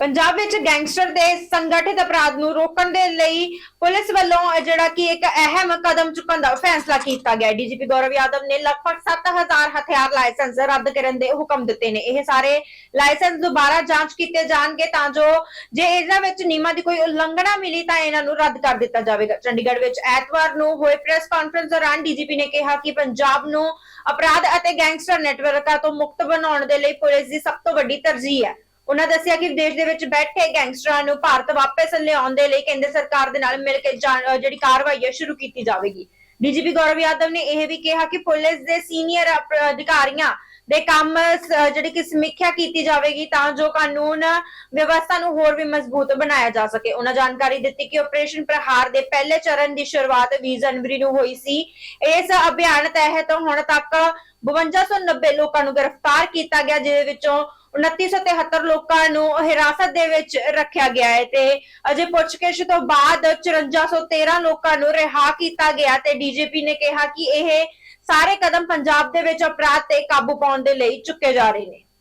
ਪੰਜਾਬ ਵਿੱਚ ਗੈਂਗਸਟਰ ਦੇ ਸੰਗਠਿਤ ਅਪਰਾਧ ਨੂੰ ਰੋਕਣ ਦੇ ਲਈ ਪੁਲਿਸ ਵੱਲੋਂ ਜਿਹੜਾ ਕਿ ਇੱਕ ਅਹਿਮ ਕਦਮ ਚੁੱਕਣ ਦਾ ਫੈਸਲਾ ਕੀਤਾ ਗਿਆ। ਡੀਜੀਪੀ ਗੌਰਵ ਯਾਦਵ ਨੇ ਲਗਭਗ 7000 ਹਥਿਆਰ ਲਾਇਸੈਂਸ ਰੱਦ ਕਰਨ ਦੇ ਹੁਕਮ ਦਿੱਤੇ ਨੇ। ਇਹ ਸਾਰੇ ਲਾਇਸੈਂਸ ਦੁਬਾਰਾ ਜਾਂਚ ਕੀਤੇ ਜਾਣਗੇ ਤਾਂ ਜੋ ਜੇ ਇਹਨਾਂ ਵਿੱਚ ਨਿਯਮਾਂ ਦੀ ਕੋਈ ਉਲੰਘਣਾ ਮਿਲੀ ਤਾਂ ਇਹਨਾਂ ਨੂੰ ਰੱਦ ਕਰ ਦਿੱਤਾ ਜਾਵੇਗਾ। ਚੰਡੀਗੜ੍ਹ ਵਿੱਚ ਐਤਵਾਰ ਨੂੰ ਹੋਏ ਪ੍ਰੈਸ ਕਾਨਫਰੰਸ ਦੌਰਾਨ ਡੀਜੀਪੀ ਨੇ ਕਿਹਾ ਕਿ ਪੰਜਾਬ ਨੂੰ ਅਪਰਾਧ ਅਤੇ ਗੈਂਗਸਟਰ ਨੈਟਵਰਕਾਂ ਤੋਂ ਮੁਕਤ ਬਣਾਉਣ ਦੇ ਲਈ ਪੁਲਿਸ ਦੀ ਸਭ ਤੋਂ ਵੱਡੀ ਤਰਜੀਹ ਹੈ। ਉਹਨਾਂ ਦੱਸਿਆ ਕਿ ਵਿਦੇਸ਼ ਦੇ ਵਿੱਚ ਬੈਠੇ ਗੈਂਗਸਟਰਾਂ ਨੂੰ ਭਾਰਤ ਵਾਪਸ ਲਿਆਉਣ ਦੇ ਲਈ ਕੇਂਦਰ ਸਰਕਾਰ ਦੇ ਨਾਲ ਮਿਲ ਕੇ ਜਿਹੜੀ ਕਾਰਵਾਈ ਹੈ, ਸ਼ੁਰੂ ਕੀਤੀ ਜਾਵੇਗੀ। ਡੀਜੀਪੀ ਗੌਰਵ ਯਾਦਵ ਨੇ ਇਹ ਵੀ ਕਿਹਾ ਕਿ ਪੁਲਿਸ ਦੇ ਸੀਨੀਅਰ ਅਧਿਕਾਰੀਆਂ ਦੇ ਕੰਮ, ਸ- ਜਿਹੜੀ ਕਿ ਸਮੀਖਿਆ ਕੀਤੀ ਜਾਵੇਗੀ ਤਾਂ ਜੋ ਕਾਨੂੰਨ ਵਿਵਸਥਾ ਨੂੰ ਹੋਰ ਵੀ ਮਜ਼ਬੂਤ ਬਣਾਇਆ ਜਾ ਸਕੇ। ਉਹਨਾਂ ਜਾਣਕਾਰੀ ਦਿੱਤੀ ਕਿ ਆਪਰੇਸ਼ਨ ਪ੍ਰਹਾਰ ਦੇ ਪਹਿਲੇ ਚਰਨ ਦੀ ਸ਼ੁਰੂਆਤ 20 ਜਨਵਰੀ ਨੂੰ ਹੋਈ ਸੀ। ਇਸ ਅਭਿਆਨ ਤਹਿਤ ਹੁਣ ਤੱਕ 5290 ਲੋਕਾਂ ਨੂੰ ਗ੍ਰਿਫਤਾਰ ਕੀਤਾ ਗਿਆ, ਜਿਹਦੇ ਵਿੱਚੋਂ 2973 ਲੋਕਾਂ ਨੂੰ ਹਿਰਾਸਤ ਦੇ ਵਿੱਚ ਰੱਖਿਆ ਗਿਆ ਹੈ ਤੇ ਅਜੇ ਪੁੱਛਗਿੱਛ ਤੋਂ ਬਾਅਦ 5413 ਲੋਕਾਂ ਨੂੰ ਰਿਹਾ ਕੀਤਾ ਗਿਆ ਤੇ ਡੀਜੀਪੀ ਨੇ ਕਿਹਾ ਕਿ ਇਹ ਸਾਰੇ ਕਦਮ ਪੰਜਾਬ ਦੇ ਵਿੱਚ ਅਪਰਾਧ ਤੇ ਕਾਬੂ ਪਾਉਣ ਦੇ ਲਈ ਚੁੱਕੇ ਜਾ ਰਹੇ ਨੇ।